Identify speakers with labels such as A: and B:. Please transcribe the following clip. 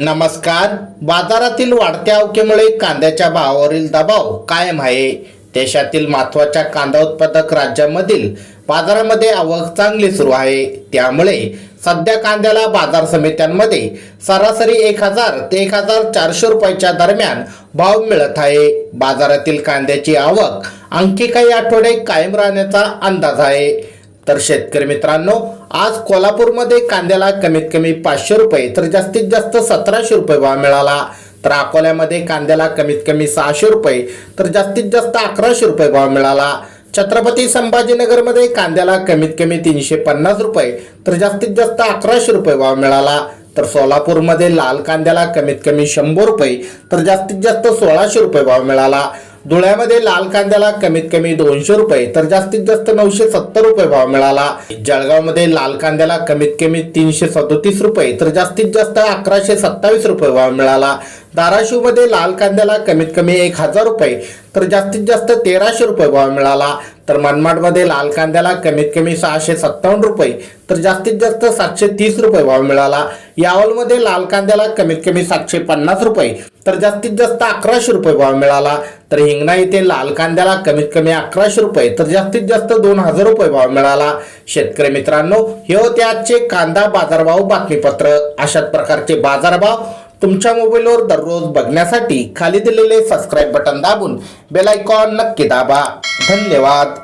A: नमस्कार. बाजारातील वाढत्या अवकेमुळे कांद्याच्या भावावरील दबाव कायम आहे. देशातील महत्त्वाच्या कांदा उत्पादक राज्यांमधील बाजारामध्ये आवक चांगली सुरू आहे. त्यामुळे सध्या कांद्याला बाजार समित्यांमध्ये सरासरी एक हजार ते एक हजार चारशे रुपयाच्या दरम्यान भाव मिळत आहे. बाजारातील कांद्याची आवक आणखी काही आठवडे कायम राहण्याचा अंदाज आहे. तर शेतकरी मित्रांनो आज कोल्हापूरमध्ये कांद्याला कमीत कमी पाचशे रुपये तर जास्तीत जास्त सतराशे रुपये भाव मिळाला. तर अकोल्यामध्ये कांद्याला कमीत कमी सहाशे रुपये तर जास्तीत जास्त अकराशे रुपये भाव मिळाला. छत्रपती संभाजीनगरमध्ये कांद्याला कमीत कमी तीनशे पन्नास रुपये तर जास्तीत जास्त अकराशे रुपये भाव मिळाला. तर सोलापूरमध्ये लाल कांद्याला कमीत कमी शंभर रुपये तर जास्तीत जास्त सोळाशे रुपये भाव मिळाला. धुळ्यामध्ये लाल कांद्याला कमीत कमी दोनशे रुपये तर जास्तीत जास्त नऊशे सत्तर रुपये भाव मिळाला. जळगावमध्ये लाल कांद्याला कमीत कमी तीनशे सदोतीस रुपये तर जास्तीत जास्त अकराशे सत्तावीस रुपये भाव मिळाला. धाराशिवमध्ये लाल कांद्याला कमीत कमी एक हजार रुपये तर जास्तीत जास्त तेराशे रुपये भाव मिळाला. तर मनमाडमध्ये लाल कांद्याला कमीत कमी सहाशे सत्तावन्न रुपये तर जास्तीत जास्त सातशे तीस रुपये भाव मिळाला. यावलमध्ये लाल कांद्याला कमीत कमी सातशे पन्नास रुपये तर जास्तीत जास्त अकराशे रुपये भाव मिळाला. तर हिंगणा येथे लाल कांद्याला कमीत कमी अकराशे रुपये तर जास्तीत जास्त दोन हजार रुपये भाव मिळाला. शेतकरी मित्रांनो हे होते आजचे कांदा बाजारभाव बातमीपत्र. अशाच प्रकारचे बाजारभाव तुमच्या मोबाईलवर दररोज बघण्यासाठी खाली दिलेले सबस्क्राईब बटन दाबून बेल आयकॉन नक्की दाबा. धन्यवाद.